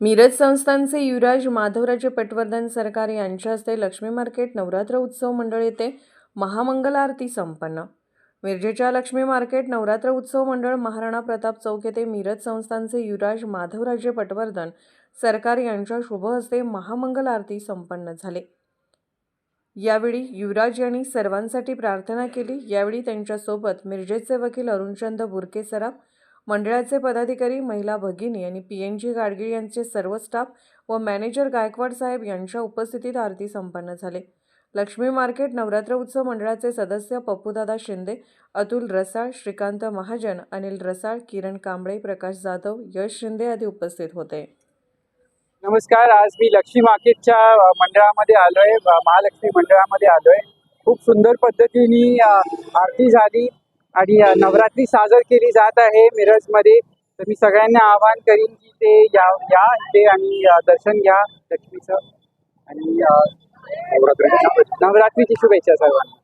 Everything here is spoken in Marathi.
मिरज संस्थानचे युवराज माधवराजे पटवर्धन सरकार यांच्या हस्ते लक्ष्मी मार्केट नवरात्र उत्सव मंडळ येथे महामंगल आरती संपन्न. मिरजेच्या लक्ष्मी मार्केट नवरात्र उत्सव मंडळ महाराणा प्रताप चौक येथे मिरज संस्थानचे युवराज माधवराजे पटवर्धन सरकार यांच्या शुभ हस्ते महामंगल आरती संपन्न झाले. यावेळी युवराज यांनी सर्वांसाठी प्रार्थना केली. यावेळी त्यांच्यासोबत मिरजेचे वकील अरुणचंद बुरके सराफ मंडळाचे पदाधिकारी महिला भगिनी आणि पी एन जी गाडगीळ यांचे सर्व स्टाफ व मॅनेजर गायकवाड साहेब यांच्या उपस्थितीत आरती संपन्न झाले. लक्ष्मी मार्केट नवरात्र उत्सव मंडळाचे सदस्य पप्पूदादा शिंदे अतुल रसाळ श्रीकांत महाजन अनिल रसाळ किरण कांबळे प्रकाश जाधव यश शिंदे आदी उपस्थित होते. नमस्कार. आज मी लक्ष्मी मार्केटच्या मंडळामध्ये आलोय. महालक्ष्मी मंडळामध्ये आलोय. खूप सुंदर पद्धतीने आरती झाली. आणि नवरात्री साजर केली जात आहे मिरजमध्ये. तर मी सगळ्यांना आवाहन करीन की ते या या इथे आणि दर्शन घ्या लक्ष्मीचं. आणि नवरात्रीची शुभेच्छा सर्वांना.